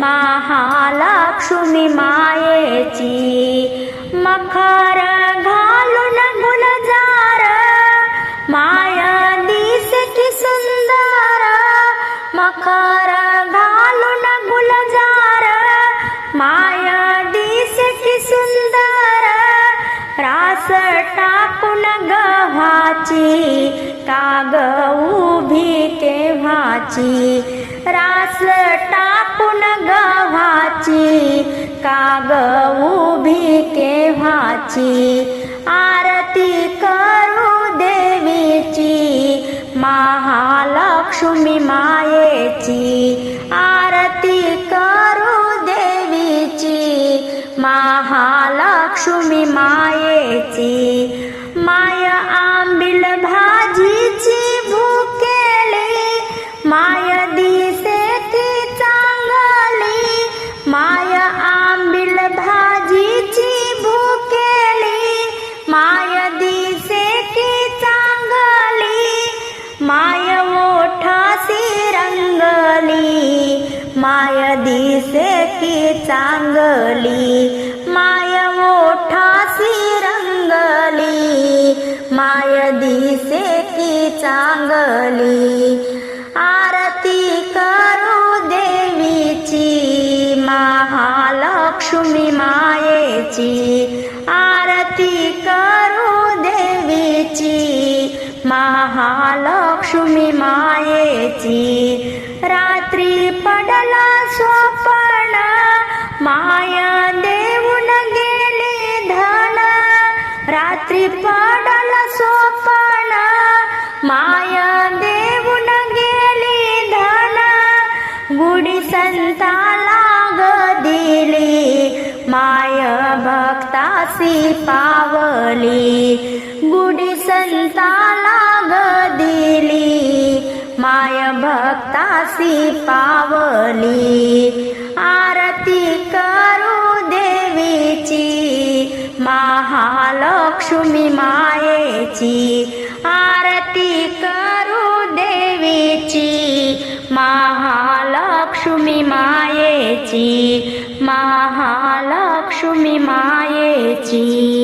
महालक्ष्मी मायेची मखर टाकून गव्हाची काग उभी केव्हाची रास टाकून गव्हाची काग उभी केव्हाची आरती करू देवीची महालक्ष्मी मायेची. माय आंबिल भाजीची भूकेली माय दिसे ती चांगली. माय आंबिल भाजीची भूकेली माय दिसे ती चांगली. माय ओठासी रंगली माय दिसे ती चांगली. माय ओठासी लक्ष्मी मायेची आरती करू देवीची. महालक्ष्मी मायेची. रात्री पडला स्वप्न माया देऊन गेली धन. रात्री पडला स्वप्न माया देऊन गेली धन. गुढी संतान भक्तासी पावली गुढी संताला ग दिली. माय भक्तासी पावली आरती करू देवीची. महालक्ष्मी मायेची आरती करू देवीची. महालक्ष्मी मायेची महालक्ष्मी मायेची